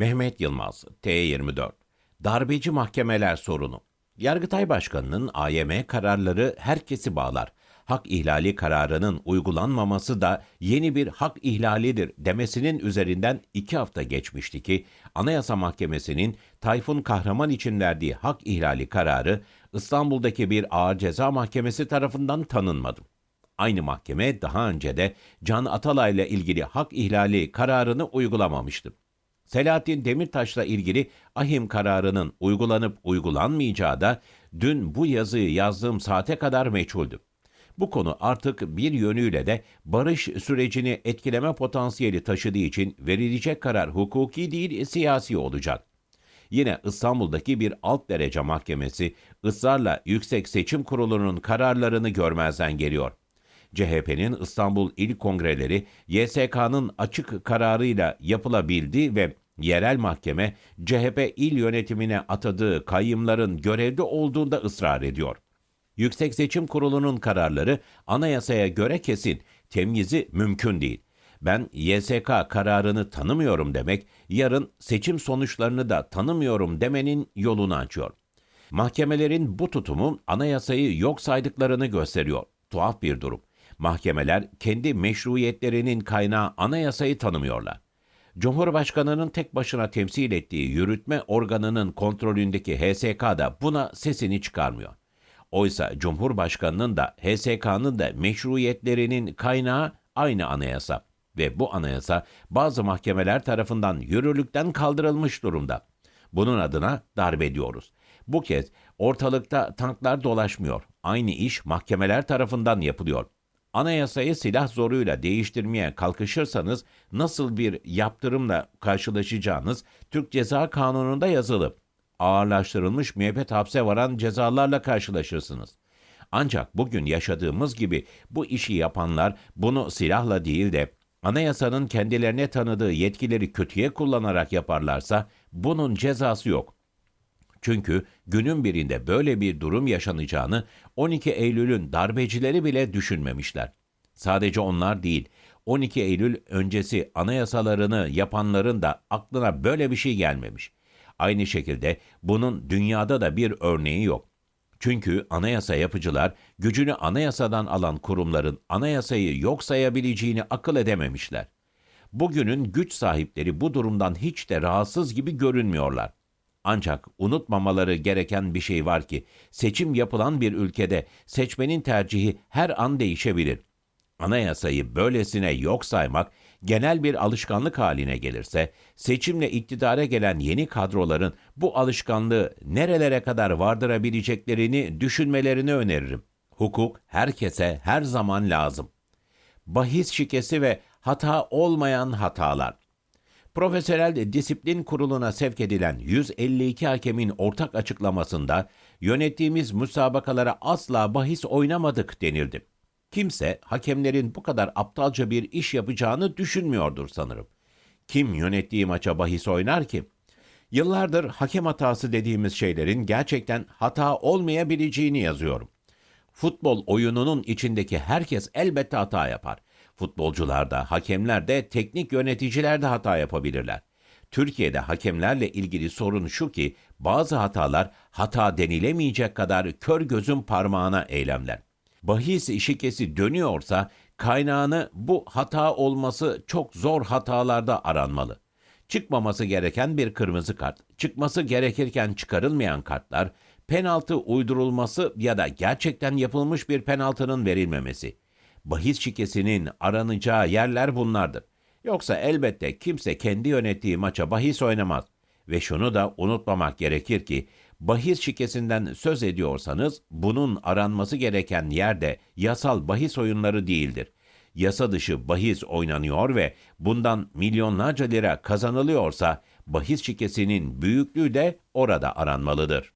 Mehmet Yılmaz, T24. Darbeci mahkemeler sorunu. Yargıtay Başkanı'nın AYM kararları herkesi bağlar. Hak ihlali kararının uygulanmaması da yeni bir hak ihlalidir demesinin üzerinden iki hafta geçmişti ki Anayasa Mahkemesi'nin Tayfun Kahraman için verdiği hak ihlali kararı İstanbul'daki bir ağır ceza mahkemesi tarafından tanınmadı. Aynı mahkeme daha önce de Can Atalay'la ilgili hak ihlali kararını uygulamamıştı. Selahattin Demirtaş'la ilgili ahim kararının uygulanıp uygulanmayacağı da dün bu yazıyı yazdığım saate kadar meçhuldü. Bu konu artık bir yönüyle de barış sürecini etkileme potansiyeli taşıdığı için verilecek karar hukuki değil siyasi olacak. Yine İstanbul'daki bir alt derece mahkemesi ısrarla Yüksek Seçim Kurulu'nun kararlarını görmezden geliyor. CHP'nin İstanbul İl Kongreleri YSK'nın açık kararıyla yapılabildi ve yerel mahkeme CHP il yönetimine atadığı kayyımların görevde olduğunda ısrar ediyor. Yüksek Seçim Kurulu'nun kararları anayasaya göre kesin, temyizi mümkün değil. Ben YSK kararını tanımıyorum demek, yarın seçim sonuçlarını da tanımıyorum demenin yolunu açıyor. Mahkemelerin bu tutumu anayasayı yok saydıklarını gösteriyor. Tuhaf bir durum. Mahkemeler kendi meşruiyetlerinin kaynağı anayasayı tanımıyorlar. Cumhurbaşkanının tek başına temsil ettiği yürütme organının kontrolündeki HSK da buna sesini çıkarmıyor. Oysa Cumhurbaşkanının da HSK'nın da meşruiyetlerinin kaynağı aynı anayasa ve bu anayasa bazı mahkemeler tarafından yürürlükten kaldırılmış durumda. Bunun adına darbe diyoruz. Bu kez ortalıkta tanklar dolaşmıyor. Aynı iş mahkemeler tarafından yapılıyor. Anayasayı silah zoruyla değiştirmeye kalkışırsanız nasıl bir yaptırımla karşılaşacağınız Türk Ceza Kanunu'nda yazılı. Ağırlaştırılmış müebbet hapse varan cezalarla karşılaşırsınız. Ancak bugün yaşadığımız gibi bu işi yapanlar bunu silahla değil de anayasanın kendilerine tanıdığı yetkileri kötüye kullanarak yaparlarsa bunun cezası yok. Çünkü günün birinde böyle bir durum yaşanacağını 12 Eylül'ün darbecileri bile düşünmemişler. Sadece onlar değil, 12 Eylül öncesi anayasalarını yapanların da aklına böyle bir şey gelmemiş. Aynı şekilde bunun dünyada da bir örneği yok. Çünkü anayasa yapıcılar gücünü anayasadan alan kurumların anayasayı yok sayabileceğini akıl edememişler. Bugünün güç sahipleri bu durumdan hiç de rahatsız gibi görünmüyorlar. Ancak unutmamaları gereken bir şey var ki seçim yapılan bir ülkede seçmenin tercihi her an değişebilir. Anayasayı böylesine yok saymak genel bir alışkanlık haline gelirse seçimle iktidara gelen yeni kadroların bu alışkanlığı nerelere kadar vardırabileceklerini düşünmelerini öneririm. Hukuk herkese her zaman lazım. Bahis şikesi ve hata olmayan hatalar. Profesyonel Disiplin Kurulu'na sevk edilen 152 hakemin ortak açıklamasında yönettiğimiz müsabakalara asla bahis oynamadık denildi. Kimse hakemlerin bu kadar aptalca bir iş yapacağını düşünmüyordur sanırım. Kim yönettiği maça bahis oynar ki? Yıllardır hakem hatası dediğimiz şeylerin gerçekten hata olmayabileceğini yazıyorum. Futbol oyununun içindeki herkes elbette hata yapar. Futbolcular da, hakemler de, teknik yöneticiler de hata yapabilirler. Türkiye'de hakemlerle ilgili sorun şu ki bazı hatalar hata denilemeyecek kadar kör gözün parmağına eylemler. Bahis şikesi dönüyorsa kaynağını bu hata olması çok zor hatalarda aranmalı. Çıkmaması gereken bir kırmızı kart, çıkması gerekirken çıkarılmayan kartlar, penaltı uydurulması ya da gerçekten yapılmış bir penaltının verilmemesi. Bahis şikesinin aranacağı yerler bunlardır. Yoksa elbette kimse kendi yönettiği maça bahis oynamaz. Ve şunu da unutmamak gerekir ki bahis şikesinden söz ediyorsanız bunun aranması gereken yerde yasal bahis oyunları değildir. Yasa dışı bahis oynanıyor ve bundan milyonlarca lira kazanılıyorsa bahis şikesinin büyüklüğü de orada aranmalıdır.